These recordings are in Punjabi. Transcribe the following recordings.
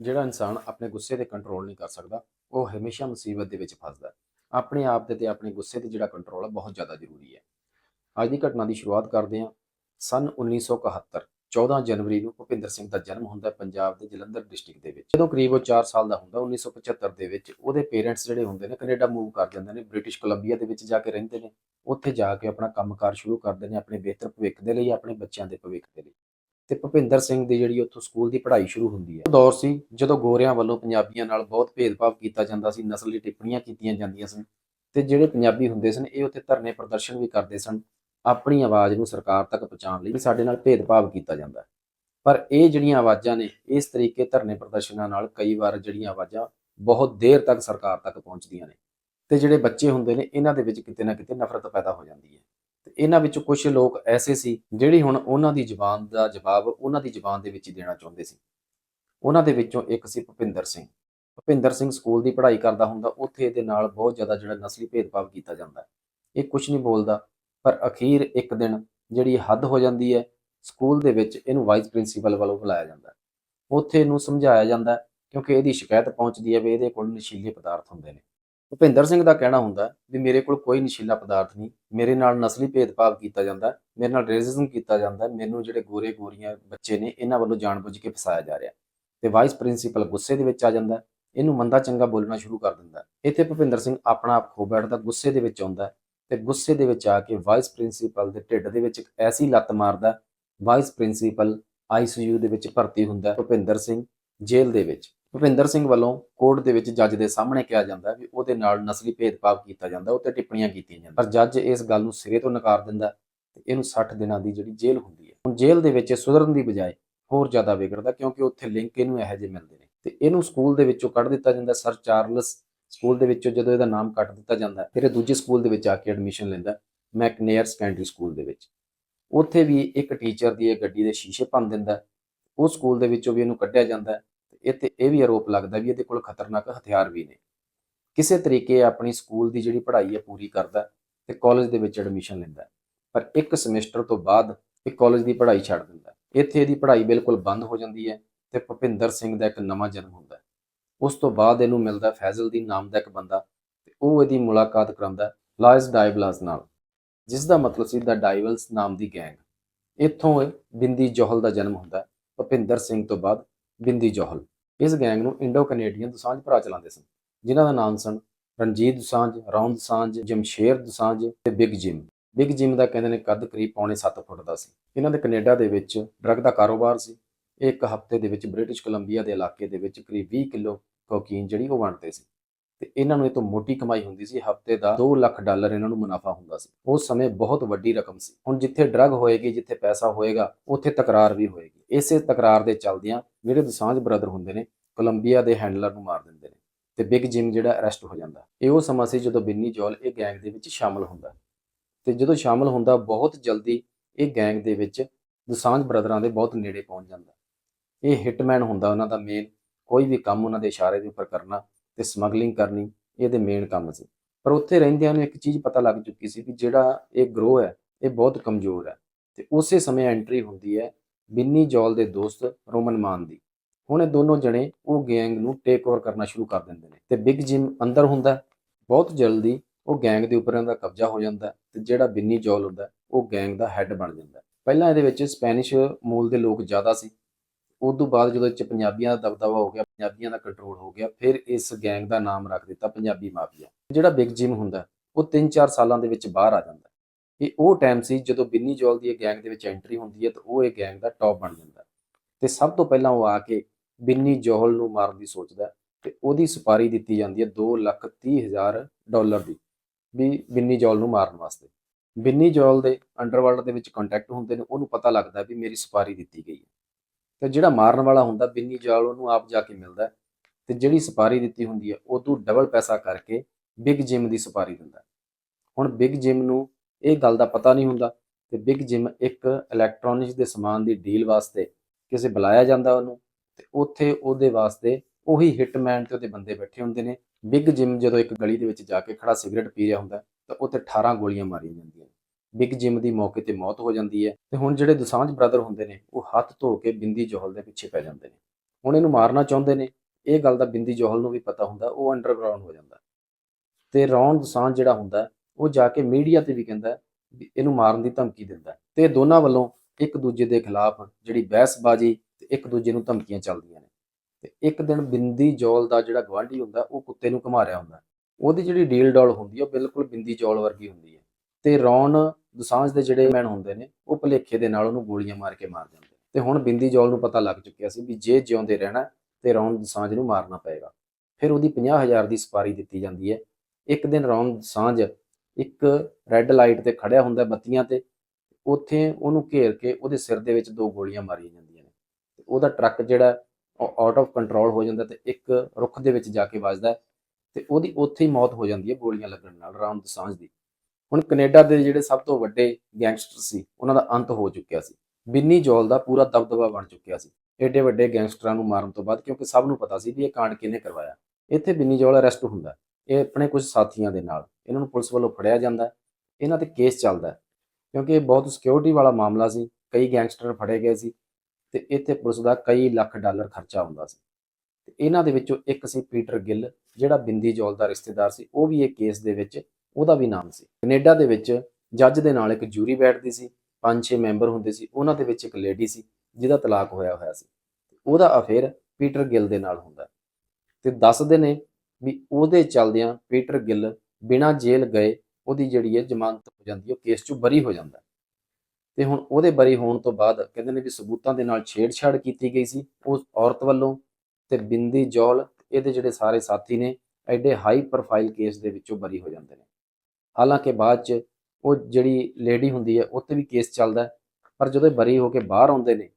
ਜਿਹੜਾ ਇਨਸਾਨ ਆਪਣੇ ਗੁੱਸੇ ਤੇ ਕੰਟਰੋਲ ਨਹੀਂ ਕਰ ਸਕਦਾ, ਉਹ ਹਮੇਸ਼ਾ ਮੁਸੀਬਤ ਦੇ ਵਿੱਚ ਫਸਦਾ ਆਪਣੇ ਆਪ ਤੇ ਤੇ ਆਪਣੇ ਗੁੱਸੇ ਤੇ ਜਿਹੜਾ ਕੰਟਰੋਲ ਹੈ ਬਹੁਤ ਜ਼ਿਆਦਾ ਜ਼ਰੂਰੀ ਹੈ। ਅੱਜ ਦੀ ਘਟਨਾ ਦੀ ਸ਼ੁਰੂਆਤ ਕਰਦੇ ਹਾਂ। ਸਨ 1971 14 ਜਨਵਰੀ ਨੂੰ ਭੁਪਿੰਦਰ ਸਿੰਘ ਦਾ ਜਨਮ ਹੁੰਦਾ ਪੰਜਾਬ ਦੇ ਜਲੰਧਰ ਡਿਸਟ੍ਰਿਕਟ ਦੇ ਵਿੱਚ। ਜਦੋਂ ਕਰੀਬ ਉਹ 4 ਸਾਲ ਦਾ ਹੁੰਦਾ 1975 ਦੇ ਵਿੱਚ ਉਹਦੇ ਪੇਰੈਂਟਸ ਜਿਹੜੇ ਹੁੰਦੇ ਨੇ, ਕੈਨੇਡਾ ਮੂਵ ਕਰ ਜਾਂਦੇ ਨੇ, ਬ੍ਰਿਟਿਸ਼ ਕੋਲੰਬੀਆ ਦੇ ਵਿੱਚ ਜਾ ਕੇ ਰਹਿੰਦੇ ਨੇ। ਉੱਥੇ ਜਾ ਕੇ ਆਪਣਾ ਕੰਮਕਾਰ ਸ਼ੁਰੂ ਕਰਦੇ ਨੇ, ਆਪਣੇ ਬਿਹਤਰ ਭਵਿੱਖ ਦੇ ਲਈ, ਆਪਣੇ ਬੱਚਿਆਂ ਦੇ ਭਵਿੱਖ ਦੇ ਲਈ। ਤੇ ਭੁਪਿੰਦਰ ਸਿੰਘ ਦੀ ਜਿਹੜੀ ਉੱਥੋਂ ਸਕੂਲ ਦੀ ਪੜ੍ਹਾਈ ਸ਼ੁਰੂ ਹੁੰਦੀ ਹੈ। ਉਹ ਦੌਰ ਸੀ, ਜਦੋਂ ਗੋਰਿਆਂ ਵੱਲੋਂ ਪੰਜਾਬੀਆਂ ਨਾਲ ਬਹੁਤ ਭੇਦਭਾਵ ਕੀਤਾ ਜਾਂਦਾ ਸੀ, ਨਸਲੀ ਟਿੱਪਣੀਆਂ ਕੀਤੀਆਂ ਜਾਂਦੀਆਂ ਸਨ ਤੇ ਜਿਹੜੇ ਪੰਜਾਬੀ ਹੁੰਦੇ ਸਨ, ਇਹ ਉੱਥੇ ਧਰਨੇ ਪ੍ਰਦਰਸ਼ਨ ਵੀ ਕਰਦੇ ਸਨ, ਆਪਣੀ ਆਵਾਜ਼ ਨੂੰ ਸਰਕਾਰ ਤੱਕ ਪਹੁੰਚਾਉਣ ਲਈ ਵੀ ਸਾਡੇ ਨਾਲ ਭੇਦਭਾਵ ਕੀਤਾ ਜਾਂਦਾ ਪਰ ਇਹ ਜਿਹੜੀਆਂ ਆਵਾਜ਼ਾਂ ਨੇ, ਇਸ ਤਰੀਕੇ ਧਰਨੇ ਪ੍ਰਦਰਸ਼ਨਾਂ ਨਾਲ ਕਈ ਵਾਰ ਜਿਹੜੀਆਂ ਆਵਾਜ਼ਾਂ ਬਹੁਤ ਦੇਰ ਤੱਕ ਸਰਕਾਰ ਤੱਕ ਪਹੁੰਚਦੀਆਂ ਨੇ ਤੇ ਜਿਹੜੇ ਬੱਚੇ ਹੁੰਦੇ ਨੇ, ਇਹਨਾਂ ਦੇ ਵਿੱਚ ਕਿਤੇ ਨਾ ਕਿਤੇ ਨਫ਼ਰਤ ਪੈਦਾ ਹੋ ਜਾਂਦੀ ਹੈ। ਤੇ ਇਹਨਾਂ ਵਿੱਚੋਂ ਕੁਝ ਲੋਕ ਐਸੇ ਸੀ ਜਿਹੜੀ ਹੁਣ ਉਹਨਾਂ ਦੀ ਜ਼ੁਬਾਨ ਦਾ ਜਵਾਬ ਉਹਨਾਂ ਦੀ ਜ਼ੁਬਾਨ ਦੇ ਵਿੱਚ ਹੀ ਦੇਣਾ ਚਾਹੁੰਦੇ ਸੀ। ਉਹਨਾਂ ਦੇ ਵਿੱਚੋਂ ਇੱਕ ਸੀ ਭੁਪਿੰਦਰ ਸਿੰਘ। ਭੁਪਿੰਦਰ ਸਿੰਘ ਸਕੂਲ ਦੀ ਪੜ੍ਹਾਈ ਕਰਦਾ ਹੁੰਦਾ, ਉੱਥੇ ਇਹਦੇ ਨਾਲ ਬਹੁਤ ਜ਼ਿਆਦਾ ਜਿਹੜਾ ਨਸਲੀ ਭੇਦਭਾਵ ਕੀਤਾ ਜਾਂਦਾ। ਹੈ ਇਹ ਕੁਝ ਨਹੀਂ ਬੋਲਦਾ, ਪਰ ਅਖੀਰ ਇੱਕ ਦਿਨ ਜਿਹੜੀ ਹੱਦ ਹੋ ਜਾਂਦੀ ਹੈ, ਸਕੂਲ ਦੇ ਵਿੱਚ ਇਹਨੂੰ ਵਾਈਸ ਪ੍ਰਿੰਸੀਪਲ ਵੱਲੋਂ ਬੁਲਾਇਆ ਜਾਂਦਾ। ਉੱਥੇ ਇਹਨੂੰ ਸਮਝਾਇਆ ਜਾਂਦਾ ਕਿਉਂਕਿ ਇਹਦੀ ਸ਼ਿਕਾਇਤ ਪਹੁੰਚਦੀ ਹੈ ਵੀ ਇਹਦੇ ਕੋਲ ਨਸ਼ੀਲੇ ਪਦਾਰਥ ਹੁੰਦੇ ਨੇ। ਭੁਪਿੰਦਰ ਸਿੰਘ ਦਾ ਕਹਿਣਾ ਹੁੰਦਾ ਵੀ ਮੇਰੇ ਕੋਲ ਕੋਈ ਨਸ਼ੀਲਾ ਪਦਾਰਥ ਨਹੀਂ। ਮੇਰੇ ਨਾਲ ਨਸਲੀ ਭੇਦਭਾਵ ਕੀਤਾ ਜਾਂਦਾ ਮੇਰੇ ਨਾਲ ਰੇਸਿਜ਼ਮ ਕੀਤਾ ਜਾਂਦਾ ਮੈਨੂੰ ਜਿਹੜੇ ਗੋਰੇ ਗੋਰੀਆਂ ਬੱਚੇ ਨੇ, ਇਹਨਾਂ ਵੱਲੋਂ ਜਾਣਬੁੱਝ ਕੇ ਫਸਾਇਆ ਜਾ ਰਿਹਾ ਤੇ ਵਾਈਸ ਪ੍ਰਿੰਸੀਪਲ ਗੁੱਸੇ ਦੇ ਵਿੱਚ ਆ ਜਾਂਦਾ ਇਹਨੂੰ ਮੰਦਾ ਚੰਗਾ ਬੋਲਣਾ ਸ਼ੁਰੂ ਕਰ ਦਿੰਦਾ ਇੱਥੇ ਭੁਪਿੰਦਰ ਸਿੰਘ ਆਪਣਾ ਆਪ ਖੋ ਬੈਠਦਾ, ਗੁੱਸੇ ਦੇ ਵਿੱਚ ਆਉਂਦਾ ਹੈ ਤੇ ਗੁੱਸੇ ਦੇ ਵਿੱਚ ਆ ਕੇ ਵਾਈਸ ਪ੍ਰਿੰਸੀਪਲ ਦੇ ਢਿੱਡ ਦੇ ਵਿੱਚ ਇੱਕ ਐਸੀ ਲੱਤ ਮਾਰਦਾ ਵਾਈਸ ਪ੍ਰਿੰਸੀਪਲ ਆਈਸੀਯੂ ਦੇ ਵਿੱਚ ਭਰਤੀ ਹੁੰਦਾ ਭੁਪਿੰਦਰ ਸਿੰਘ ਜੇਲ੍ਹ ਦੇ ਵਿੱਚ। ਭੁਪਿੰਦਰ ਸਿੰਘ ਵੱਲੋਂ ਕੋਰਟ ਦੇ ਵਿੱਚ ਜੱਜ ਦੇ ਸਾਹਮਣੇ ਕਿਹਾ ਜਾਂਦਾ ਵੀ ਉਹਦੇ ਨਾਲ ਨਸਲੀ ਭੇਦਭਾਵ ਕੀਤਾ ਜਾਂਦਾ ਉੱਤੇ ਟਿੱਪਣੀਆਂ ਕੀਤੀਆਂ ਜਾਂਦੀਆਂ। ਪਰ ਜੱਜ ਇਸ ਗੱਲ ਨੂੰ ਸਿਰੇ ਤੋਂ ਨਕਾਰ ਦਿੰਦਾ ਤੇ ਇਹਨੂੰ 60 ਦਿਨਾਂ ਦੀ ਜਿਹੜੀ ਜੇਲ੍ਹ ਹੁੰਦੀ ਹੈ। ਹੁਣ ਜੇਲ੍ਹ ਦੇ ਵਿੱਚ ਇਹ ਸੁਧਰਨ ਦੀ ਬਜਾਏ ਹੋਰ ਜ਼ਿਆਦਾ ਵਿਗੜਦਾ ਕਿਉਂਕਿ ਉੱਥੇ ਲਿੰਕ ਇਹਨੂੰ ਇਹੋ ਜਿਹੇ ਮਿਲਦੇ ਨੇ। ਤੇ ਇਹਨੂੰ ਸਕੂਲ ਦੇ ਵਿੱਚੋਂ ਕੱਢ ਦਿੱਤਾ ਜਾਂਦਾ, ਸਰ ਚਾਰਲਸ ਸਕੂਲ ਦੇ ਵਿੱਚੋਂ ਜਦੋਂ ਇਹਦਾ ਨਾਮ ਕੱਟ ਦਿੱਤਾ ਜਾਂਦਾ, ਫਿਰ ਇਹ ਦੂਜੇ ਸਕੂਲ ਦੇ ਵਿੱਚ ਆ ਕੇ ਐਡਮਿਸ਼ਨ ਲੈਂਦਾ, ਮੈਕਨੇਅਰ ਸੈਕੰਡਰੀ ਸਕੂਲ ਦੇ ਵਿੱਚ। ਉੱਥੇ ਵੀ ਇੱਕ ਟੀਚਰ ਦੀ ਇਹ ਗੱਡੀ ਦੇ ਸ਼ੀਸ਼ੇ ਭੰਨ ਦਿੰਦਾ ਹੈ। ਉਹ ਸਕੂਲ ਦੇ ਵਿੱਚੋਂ ਵੀ ਇਹਨੂੰ ਕੱਢਿਆ ਜਾਂਦਾ ਹੈ ਤੇ ਇੱਥੇ ਇਹ ਵੀ ਆਰੋਪ ਲੱਗਦਾ ਵੀ ਇਹਦੇ ਕੋਲ ਖਤਰਨਾਕ ਹਥਿਆਰ ਵੀ ਨੇ। ਕਿਸੇ ਤਰੀਕੇ ਆਪਣੀ ਸਕੂਲ ਦੀ ਜਿਹੜੀ ਪੜ੍ਹਾਈ ਹੈ ਪੂਰੀ ਕਰਦਾ ਹੈ ਤੇ ਕਾਲਜ ਦੇ ਵਿੱਚ ਐਡਮਿਸ਼ਨ ਲੈਂਦਾ। ਪਰ ਇੱਕ ਸਮੈਸਟਰ ਤੋਂ ਬਾਅਦ ਇਹ ਕਾਲਜ ਦੀ ਪੜ੍ਹਾਈ ਛੱਡ ਦਿੰਦਾ। ਇੱਥੇ ਇਹਦੀ ਪੜ੍ਹਾਈ ਬਿਲਕੁਲ ਬੰਦ ਹੋ ਜਾਂਦੀ ਹੈ ਤੇ ਭੁਪਿੰਦਰ ਸਿੰਘ ਦਾ ਇੱਕ ਨਵਾਂ ਜਨਮ ਹੁੰਦਾ ਉਸ ਤੋਂ ਬਾਅਦ ਇਹਨੂੰ ਮਿਲਦਾ ਫੈਜ਼ਲ ਦੀ ਨਾਮ ਦਾ ਇੱਕ ਬੰਦਾ ਤੇ ਉਹ ਇਹਦੀ ਮੁਲਾਕਾਤ ਕਰਾਉਂਦਾ ਹੈ ਲਾਇਸ ਡਾਈਬਲਸ ਨਾਲ, ਜਿਸ ਦਾ ਮਤਲਬ ਸੀ ਦਾ ਡਾਈਵਲਸ ਨਾਮ ਦੀ ਗੈਂਗ। ਇੱਥੋਂ ਇਹ ਬਿੰਦੀ ਜੋਹਲ ਦਾ ਜਨਮ ਹੁੰਦਾ ਹੈ ਭੁਪਿੰਦਰ ਸਿੰਘ ਤੋਂ ਬਾਅਦ ਬਿੰਦੀ ਜੋਹਲ। ਇਸ ਗੈਂਗ ਨੂੰ ਇੰਡੋ ਕੈਨੇਡੀਅਨ ਦੁਸਾਂਝ ਭਰਾ ਚਲਾਉਂਦੇ ਸਨ, ਜਿਨ੍ਹਾਂ ਦਾ ਨਾਮ ਸਨ ਰਣਜੀਤ ਦੁਸਾਂਝ, ਰੌਂਦ ਦੁਸਾਂਝ, ਜਮਸ਼ੇਰ ਦੁਸਾਂਝ ਤੇ ਬਿਗ ਜਿਮ। ਬਿਗ ਜਿਮ ਦਾ ਕਹਿੰਦੇ ਨੇ ਕੱਦ ਕਰੀਬ ਪੌਣੇ 7 ਫੁੱਟ ਦਾ ਸੀ। ਇਹਨਾਂ ਦੇ ਕੈਨੇਡਾ ਦੇ ਵਿੱਚ ਡਰੱਗ ਦਾ ਕਾਰੋਬਾਰ ਸੀ। ਇਹ ਇੱਕ ਹਫ਼ਤੇ ਦੇ ਵਿੱਚ ਬ੍ਰਿਟਿਸ਼ ਕੋਲੰਬੀਆ ਦੇ ਇਲਾਕੇ ਦੇ ਵਿੱਚ ਕਰੀਬ 20 ਕਿਲੋ ਕੋਕੀਨ ਜਿਹੜੀ ਉਹ ਵੰਡਦੇ ਸੀ। ਤੇ ਇਹਨਾਂ ਨੂੰ ਇਹ ਤੋਂ ਮੋਟੀ ਕਮਾਈ ਹੁੰਦੀ ਸੀ, ਹਫ਼ਤੇ ਦਾ 2 ਲੱਖ ਡਾਲਰ ਇਹਨਾਂ ਨੂੰ ਮੁਨਾਫਾ ਹੁੰਦਾ ਸੀ। ਉਸ ਸਮੇਂ ਬਹੁਤ ਵੱਡੀ ਰਕਮ ਸੀ। ਹੁਣ ਜਿੱਥੇ ਡਰੱਗ ਹੋਏਗੀ, ਜਿੱਥੇ ਪੈਸਾ ਹੋਏਗਾ, ਉੱਥੇ ਤਕਰਾਰ ਵੀ ਹੋਏਗੀ। ਇਸੇ ਤਕਰਾਰ ਦੇ ਚੱਲਦਿਆਂ ਜਿਹੜੇ ਦਸਾਂਝ ਬ੍ਰਦਰ ਹੁੰਦੇ ਨੇ, ਕੋਲੰਬੀਆ ਦੇ ਹੈਂਡਲਰ ਨੂੰ ਮਾਰ ਦਿੰਦੇ ਨੇ ਤੇ ਬਿਗ ਜਿਮ ਜਿਹੜਾ ਅਰੈਸਟ ਹੋ ਜਾਂਦਾ। ਇਹ ਉਹ ਸਮਾਂ ਸੀ ਜਦੋਂ ਬਿੰਨੀ ਜੋਲ ਇਹ ਗੈਂਗ ਦੇ ਵਿੱਚ ਸ਼ਾਮਲ ਹੁੰਦਾ। ਤੇ ਜਦੋਂ ਸ਼ਾਮਲ ਹੁੰਦਾ, ਬਹੁਤ ਜਲਦੀ ਇਹ ਗੈਂਗ ਦੇ ਵਿੱਚ ਦਸਾਂਝ ਬ੍ਰਦਰਾਂ ਦੇ ਬਹੁਤ ਨੇੜੇ ਪਹੁੰਚ ਜਾਂਦਾ। ਇਹ ਹਿਟਮੈਨ ਹੁੰਦਾ, ਉਹਨਾਂ ਦਾ ਮੇਨ ਕੋਈ ਵੀ ਕੰਮ ਉਹਨਾਂ ਦੇ ਇਸ਼ਾਰੇ ਦੇ ਉੱਪਰ ਕਰਨਾ ਤੇ ਸਮਗਲਿੰਗ ਕਰਨੀ, ਇਹਦੇ ਮੇਨ ਕੰਮ ਸੀ। ਪਰ ਉੱਥੇ ਰਹਿੰਦਿਆਂ ਨੂੰ ਇੱਕ ਚੀਜ਼ ਪਤਾ ਲੱਗ ਚੁੱਕੀ ਸੀ ਕਿ ਜਿਹੜਾ ਇਹ ਗਰੋਹ ਹੈ, ਇਹ ਬਹੁਤ ਕਮਜ਼ੋਰ ਹੈ। ਤੇ ਉਸੇ ਸਮੇਂ ਐਂਟਰੀ ਹੁੰਦੀ ਹੈ ਬਿੰਨੀ ਜੌਲ ਦੇ ਦੋਸਤ ਰੋਮਨ ਮਾਨ ਦੀ। ਹੁਣ ਇਹ ਦੋਨੋਂ ਜਣੇ ਉਹ ਗੈਂਗ ਨੂੰ ਟੇਕ ਓਵਰ ਕਰਨਾ ਸ਼ੁਰੂ ਕਰ ਦਿੰਦੇ ਨੇ। ਤੇ ਬਿਗ ਜਿਮ ਅੰਦਰ ਹੁੰਦਾ ਬਹੁਤ ਜਲਦੀ ਉਹ ਗੈਂਗ ਦੇ ਉੱਪਰ ਇਹਦਾ ਕਬਜ਼ਾ ਹੋ ਜਾਂਦਾ ਹੈ ਤੇ ਜਿਹੜਾ ਬਿੰਨੀ ਜੌਲ ਹੁੰਦਾ ਉਹ ਗੈਂਗ ਦਾ ਹੈੱਡ ਬਣ ਜਾਂਦਾ ਪਹਿਲਾਂ ਇਹਦੇ ਵਿੱਚ ਸਪੈਨਿਸ਼ ਮੂਲ ਦੇ ਲੋਕ ਜ਼ਿਆਦਾ ਸੀ। ਉਸ ਤੋਂ ਬਾਅਦ ਜਦੋਂ ਇਹ 'ਚ ਪੰਜਾਬੀਆਂ ਦਾ ਦਬਦਬਾ ਹੋ ਗਿਆ ਪੰਜਾਬੀਆਂ ਦਾ ਕੰਟਰੋਲ ਹੋ ਗਿਆ, ਫਿਰ ਇਸ ਗੈਂਗ ਦਾ ਨਾਮ ਰੱਖ ਦਿੱਤਾ ਪੰਜਾਬੀ ਮਾਫੀਆ। ਜਿਹੜਾ ਬਿਗ ਜਿਮ ਹੁੰਦਾ, ਉਹ 3-4 ਸਾਲਾਂ ਦੇ ਵਿੱਚ ਬਾਹਰ ਆ ਜਾਂਦਾ। ਇਹ ਉਹ ਟਾਈਮ ਸੀ ਜਦੋਂ ਬਿੰਨੀ ਜੋਲ ਦੀ ਇਹ ਗੈਂਗ ਦੇ ਵਿੱਚ ਐਂਟਰੀ ਹੁੰਦੀ ਹੈ, ਤਾਂ ਉਹ ਇਹ ਗੈਂਗ ਦਾ ਟੌਪ ਬਣ ਜਾਂਦਾ। ਤੇ ਸਭ ਤੋਂ ਪਹਿਲਾਂ ਉਹ ਆ ਕੇ ਬਿੰਨੀ ਜੋਹਲ ਨੂੰ ਮਾਰਨ ਦੀ ਸੋਚਦਾ ਹੈ ਤੇ ਉਹਦੀ ਸੁਪਾਰੀ ਦਿੱਤੀ ਜਾਂਦੀ ਹੈ 2 ਲੱਖ 30 ਹਜ਼ਾਰ ਡਾਲਰ ਦੀ ਵੀ ਬਿੰਨੀ ਜੋਲ ਨੂੰ ਮਾਰਨ ਵਾਸਤੇ। ਬਿੰਨੀ ਜੋਲ ਦੇ ਅੰਡਰਵਰਲਡ ਦੇ ਵਿੱਚ ਕੰਟੈਕਟ ਹੁੰਦੇ ਨੇ, ਉਹਨੂੰ ਪਤਾ ਲੱਗਦਾ ਵੀ ਮੇਰੀ ਸੁਪਾਰੀ ਦਿੱਤੀ ਗਈ ਹੈ। ਤੇ ਜਿਹੜਾ ਮਾਰਨ ਵਾਲਾ ਹੁੰਦਾ, ਬਿੰਨੀ ਜਾਲ ਉਹਨੂੰ ਆਪ ਜਾ ਕੇ ਮਿਲਦਾ ਹੈ ਤੇ ਜਿਹੜੀ ਸਪਾਰੀ ਦਿੱਤੀ ਹੁੰਦੀ ਹੈ, ਉਹ ਤੋਂ ਡਬਲ ਪੈਸਾ ਕਰਕੇ ਬਿਗ ਜਿਮ ਦੀ ਸੁਪਾਰੀ ਦਿੰਦਾ ਹੁਣ ਬਿਗ ਜਿਮ ਨੂੰ ਇਹ ਗੱਲ ਦਾ ਪਤਾ ਨਹੀਂ ਹੁੰਦਾ ਤੇ ਬਿਗ ਜਿਮ ਇੱਕ ਇਲੈਕਟ੍ਰੋਨਿਕਸ ਦੇ ਸਮਾਨ ਦੀ ਡੀਲ ਵਾਸਤੇ ਕਿਸੇ ਬੁਲਾਇਆ ਜਾਂਦਾ ਉਹਨੂੰ ਤੇ ਉੱਥੇ ਉਹਦੇ ਵਾਸਤੇ ਉਹੀ ਹਿਟਮੈਨ ਤੇ ਉਹਦੇ ਬੰਦੇ ਬੈਠੇ ਹੁੰਦੇ ਨੇ। ਬਿਗ ਜਿਮ ਜਦੋਂ ਇੱਕ ਗਲੀ ਦੇ ਵਿੱਚ ਜਾ ਕੇ ਖੜਾ ਸਿਗਰਟ ਪੀ ਰਿਹਾ ਹੁੰਦਾ ਤਾਂ ਉੱਥੇ 18 ਗੋਲੀਆਂ ਮਾਰੀਆਂ ਜਾਂਦੀਆਂ ਨੇ। ਬਿਗ ਜਿਮ ਦੀ ਮੌਕੇ ਤੇ ਮੌਤ ਹੋ ਜਾਂਦੀ ਹੈ ਤੇ ਹੁਣ ਜਿਹੜੇ ਦਸਾਂਝ ਬ੍ਰਦਰ ਹੁੰਦੇ ਨੇ, ਉਹ ਹੱਥ ਧੋ ਕੇ ਬਿੰਦੀ ਜੋਹਲ ਦੇ ਪਿੱਛੇ ਪੈ ਜਾਂਦੇ ਨੇ। ਹੁਣ ਇਹਨੂੰ ਮਾਰਨਾ ਚਾਹੁੰਦੇ ਨੇ, ਇਹ ਗੱਲ ਦਾ ਬਿੰਦੀ ਜੋਹਲ ਨੂੰ ਵੀ ਪਤਾ ਹੁੰਦਾ, ਉਹ ਅੰਡਰਗਰਾਉਂਡ ਹੋ ਜਾਂਦਾ। ਤੇ ਰੌਣ ਦਸਾਂਝ ਜਿਹੜਾ ਹੁੰਦਾ, ਉਹ ਜਾ ਕੇ ਮੀਡੀਆ ਤੇ ਵੀ ਕਹਿੰਦਾ ਵੀ ਇਹਨੂੰ ਮਾਰਨ ਦੀ ਧਮਕੀ ਦਿੰਦਾ। ਤੇ ਦੋਨਾਂ ਵੱਲੋਂ ਇੱਕ ਦੂਜੇ ਦੇ ਖਿਲਾਫ ਜਿਹੜੀ ਬਹਿਸਬਾਜ਼ੀ ਤੇ ਇੱਕ ਦੂਜੇ ਨੂੰ ਧਮਕੀਆਂ ਚੱਲਦੀਆਂ ਨੇ। ਤੇ ਇੱਕ ਦਿਨ ਬਿੰਦੀ ਜੋਲ ਦਾ ਜਿਹੜਾ ਗਵਾਂਢੀ ਹੁੰਦਾ, ਉਹ ਕੁੱਤੇ ਨੂੰ ਘੁਮਾ ਰਿਹਾ ਹੁੰਦਾ। ਉਹਦੀ ਜਿਹੜੀ ਡੀਲ ਡੋਲ ਹੁੰਦੀ ਹੈ ਉਹ ਬਿਲਕੁਲ ਬਿੰਦੀ ਜੋਲ ਵਰਗੀ ਹੁੰਦੀ ਹੈ ਤੇ ਰੌਣ ਦੁਸਾਂਝ ਦੇ ਜਿਹੜੇ ਮੈਨ ਹੁੰਦੇ ਨੇ, ਉਹ ਭਲੇਖੇ ਦੇ ਨਾਲ ਉਹਨੂੰ ਗੋਲੀਆਂ ਮਾਰ ਕੇ ਮਾਰ ਜਾਂਦੇ ਤੇ ਹੁਣ ਬਿੰਦੀ ਜੋਲ ਨੂੰ ਪਤਾ ਲੱਗ ਚੁੱਕਿਆ ਸੀ ਵੀ ਜੇ ਜਿਉਂਦੇ ਰਹਿਣਾ ਤੇ ਰੌਣ ਦਸਾਂਝ ਨੂੰ ਮਾਰਨਾ ਪਏਗਾ। ਫਿਰ ਉਹਦੀ 50000 ਦੀ ਸਪਾਰੀ ਦਿੱਤੀ ਜਾਂਦੀ ਹੈ। ਇੱਕ ਦਿਨ ਰੌਣ ਦਸਾਂਝ ਇੱਕ ਰੈੱਡ ਲਾਈਟ ਤੇ ਖੜਿਆ ਹੁੰਦਾ ਬੱਤੀਆਂ ਤੇ, ਉੱਥੇ ਉਹਨੂੰ ਘੇਰ ਕੇ ਉਹਦੇ ਸਿਰ ਦੇ ਵਿੱਚ ਦੋ ਗੋਲੀਆਂ ਮਾਰੀਆਂ ਜਾਂਦੀਆਂ ਨੇ। ਤੇ ਉਹਦਾ ਟਰੱਕ ਜਿਹੜਾ ਆਊਟ ਆਫ ਕੰਟਰੋਲ ਹੋ ਜਾਂਦਾ ਤੇ ਇੱਕ ਰੁੱਖ ਦੇ ਵਿੱਚ ਜਾ ਕੇ ਵੱਜਦਾ ਹੈ ਤੇ ਉਹਦੀ ਉੱਥੇ ਹੀ ਮੌਤ ਹੋ ਜਾਂਦੀ ਹੈ ਗੋਲੀਆਂ ਲੱਗਣ ਨਾਲ ਰਾਮ ਦਸਾਂਝ ਦੀ। ਹੁਣ ਕੈਨੇਡਾ ਦੇ ਜਿਹੜੇ ਸਭ ਤੋਂ ਵੱਡੇ ਗੈਂਗਸਟਰ ਸੀ, ਉਹਨਾਂ ਦਾ ਅੰਤ ਹੋ ਚੁੱਕਿਆ ਸੀ। ਬਿੰਨੀ ਜੋਲ ਦਾ ਪੂਰਾ ਦਬਦਬਾ ਬਣ ਚੁੱਕਿਆ ਸੀ। ਏਡੇ ਵੱਡੇ ਗੈਂਗਸਟਰਾਂ ਨੂੰ ਮਾਰਨ ਤੋਂ ਬਾਅਦ ਕਿਉਂਕਿ ਸਭ ਨੂੰ ਪਤਾ ਸੀ ਵੀ ਇਹ ਕਾਂਡ ਕਿਹਨੇ ਕਰਵਾਇਆ। ਇੱਥੇ ਬਿੰਨੀ ਜੋਲ ਅਰੈਸਟ ਹੁੰਦਾ ਇਹ ਆਪਣੇ ਕੁਝ ਸਾਥੀਆਂ ਦੇ ਨਾਲ, ਇਹਨਾਂ ਨੂੰ ਪੁਲਿਸ ਵੱਲੋਂ ਫੜਿਆ ਜਾਂਦਾ ਇਹਨਾਂ ਤੇ ਕੇਸ ਚੱਲਦਾ ਕਿਉਂਕਿ ਇਹ ਬਹੁਤ ਸਿਕਿਉਰਿਟੀ ਵਾਲਾ ਮਾਮਲਾ ਸੀ। ਕਈ ਗੈਂਗਸਟਰ ਫੜੇ ਗਏ ਸੀ ਤੇ ਇੱਥੇ ਪੁਲਿਸ ਦਾ ਕਈ ਲੱਖ ਡਾਲਰ ਖਰਚਾ ਹੁੰਦਾ ਸੀ। ਤੇ ਇਹਨਾਂ ਦੇ ਵਿੱਚੋਂ ਇੱਕ ਸੀ ਪੀਟਰ ਗਿੱਲ, ਜਿਹੜਾ ਬਿੰਦੀ ਜੋਲ ਦਾ ਰਿਸ਼ਤੇਦਾਰ ਸੀ, ਉਹ ਵੀ ਇਹ ਕੇਸ ਦੇ ਵਿੱਚ ਉਹਦਾ ਵੀ ਨਾਮ ਸੀ ਕੈਨੇਡਾ ਦੇ ਵਿੱਚ ਜੱਜ ਦੇ ਨਾਲ ਇੱਕ ਜੂਰੀ ਬੈਠਦੀ ਸੀ, ਪੰਜ ਛੇ ਮੈਂਬਰ ਹੁੰਦੇ ਸੀ, ਉਹਨਾਂ ਦੇ ਵਿੱਚ ਇੱਕ ਲੇਡੀ ਸੀ, ਜਿਹਦਾ ਤਲਾਕ ਹੋਇਆ ਹੋਇਆ ਸੀ ਉਹਦਾ ਅਫੇਅਰ ਪੀਟਰ ਗਿੱਲ ਦੇ ਨਾਲ ਹੁੰਦਾ ਹੈ। ਤੇ ਦੱਸਦੇ ਨੇ ਵੀ ਉਹਦੇ ਚੱਲਦਿਆਂ ਪੀਟਰ ਗਿੱਲ ਬਿਨਾਂ ਜੇਲ੍ਹ ਗਏ, ਉਹਦੀ ਜਿਹੜੀ ਹੈ ਜ਼ਮਾਨਤ ਹੋ ਜਾਂਦੀ ਹੈ, ਉਹ ਕੇਸ 'ਚੋਂ ਬਰੀ ਹੋ ਜਾਂਦਾ ਹੈ। ਤੇ ਹੁਣ ਉਹਦੇ ਬਰੀ ਹੋਣ ਤੋਂ ਬਾਅਦ ਕਹਿੰਦੇ ਨੇ ਵੀ ਸਬੂਤਾਂ ਦੇ ਨਾਲ ਛੇੜਛਾੜ ਕੀਤੀ ਗਈ ਸੀ ਉਸ ਔਰਤ ਵੱਲੋਂ ਤੇ ਬਿੰਦੀ ਜੌਲ, ਇਹਦੇ ਜਿਹੜੇ ਸਾਰੇ ਸਾਥੀ ਨੇ, ਐਡੇ ਹਾਈ ਪ੍ਰੋਫਾਈਲ ਕੇਸ ਦੇ ਵਿੱਚੋਂ ਬਰੀ ਹੋ ਜਾਂਦੇ ਨੇ ਹਾਲਾਂਕਿ ਬਾਅਦ 'ਚ ਉਹ ਜਿਹੜੀ ਲੇਡੀ ਹੁੰਦੀ ਹੈ ਉਹ ਵੀ ਕੇਸ ਚੱਲਦਾ ਪਰ ਜਦੋਂ ਇਹ ਬਰੀ ਹੋ ਕੇ ਬਾਹਰ ਆਉਂਦੇ ਨੇ,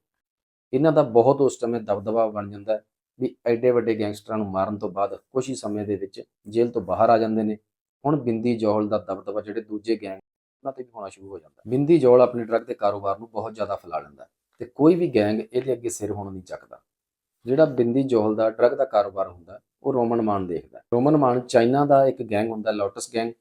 ਇਹਨਾਂ ਦਾ ਬਹੁਤ ਉਸ ਸਮੇਂ ਦਬਦਬਾ ਬਣ ਜਾਂਦਾ ਵੀ ਐਡੇ ਵੱਡੇ ਗੈਂਗਸਟਰਾਂ ਨੂੰ ਮਾਰਨ ਤੋਂ ਬਾਅਦ ਕੁਝ ਹੀ ਸਮੇਂ ਦੇ ਵਿੱਚ ਜੇਲ੍ਹ ਤੋਂ ਬਾਹਰ ਆ ਜਾਂਦੇ ਨੇ। ਹੁਣ ਬਿੰਦੀ ਜੋਹਲ ਦਾ ਦਬਦਬਾ ਜਿਹੜੇ ਦੂਜੇ ਗੈਂਗ ਉਹਨਾਂ ਤੇ ਵੀ ਹੋਣਾ ਸ਼ੁਰੂ ਹੋ ਜਾਂਦਾ ਬਿੰਦੀ ਜੋਹਲ ਆਪਣੇ ਡਰੱਗ ਦੇ ਕਾਰੋਬਾਰ ਨੂੰ ਬਹੁਤ ਜ਼ਿਆਦਾ ਫੈਲਾ ਲੈਂਦਾ ਹੈ ਤੇ ਕੋਈ ਵੀ ਗੈਂਗ ਇਹਦੇ ਅੱਗੇ ਸਿਰ ਹੋਣ ਨਹੀਂ ਚੱਕਦਾ। ਜਿਹੜਾ ਬਿੰਦੀ ਜੋਹਲ ਦਾ ਡਰੱਗ ਦਾ ਕਾਰੋਬਾਰ ਹੁੰਦਾ, ਉਹ ਰੋਮਨ ਮਾਨ ਦੇਖਦਾ ਰੋਮਨ ਮਾਨ ਚਾਈਨਾ ਦਾ ਇੱਕ ਗੈਂਗ ਹੁੰਦਾ, ਲੋਟਸ ਗੈਂਗ